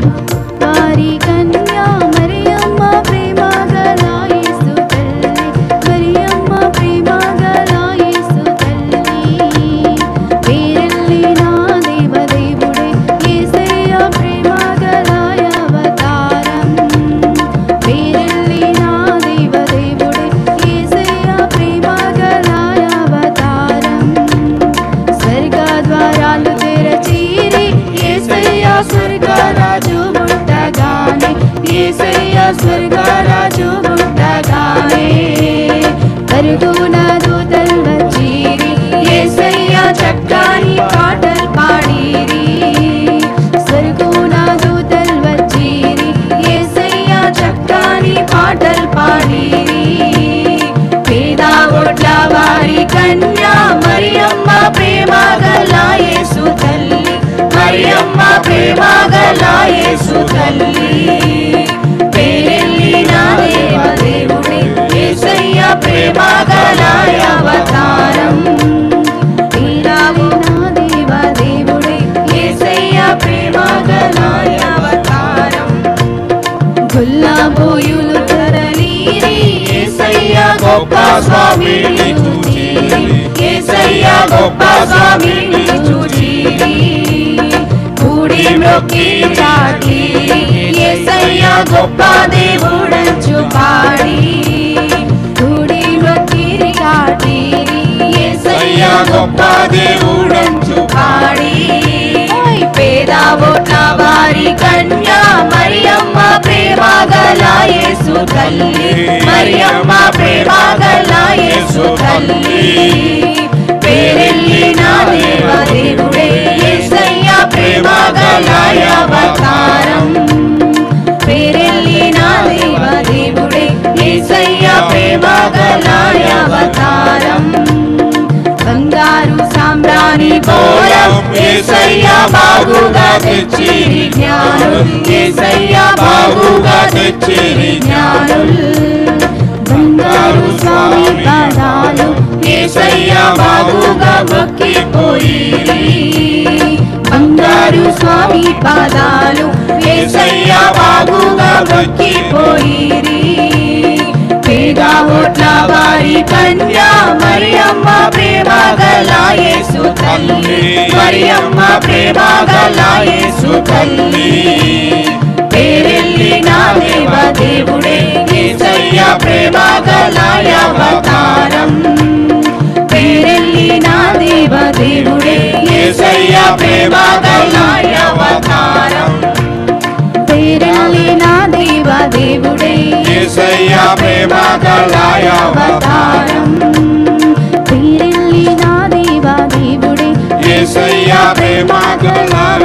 Thank you. స్వర్గరాజు పుట్టగానే కరుగున స్వామిని చూచిరి ఏసయ్య గొప్ప స్వామిని చూచిరి కూడి మొక్కి చాటి ఏసయ్య గొప్ప దేవుడంచు పాడి కూడి మొక్కిరి చాటి ఏసయ్య గొప్ప దేవుడంచు పాడి ఓయ్ పేద ఓట్ల వారి కన్యా మరియమ్మ ప్రేమ గల యేసు తల్లి. మరియమ్మ ప్రేమ గల యేసు తల్లి పేరెళ్ళిన దేవ దేవుడే యేసయ్య ప్రేమ గల అవతారం పేరెళ్ళిన దేవ దేవుడే యేసయ్య ప్రేమ గల అవతారం బంగారు సాంబ్రాణి పోలం ఏసయ్య బాగుగా తెచ్చిరి జ్ఞానులు ఏసయ్య బాగుగా తెచ్చిరి జ్ఞానులు ఏసయ్య బాగుగా మొక్కిపోయి. బంగారు స్వామి పాదాలు ఏసయ్య బాగుగా మొక్కిపోయి. పేద ఓట్ల వారి కన్యా మరియమ్మ ప్రేమ గల యేసు తల్లి. మరియమ్మ ప్రేమ గల యేసు తల్లి. యేసయ్య ప్రేమ గల అవతారం పేరెళ్ళిన దేవ దేవుడే యేసయ్య ప్రేమ గలాయ అవతారం పేరెళ్ళిన దేవ దేవుడే యేసయ్య ప్రేమ గలాయ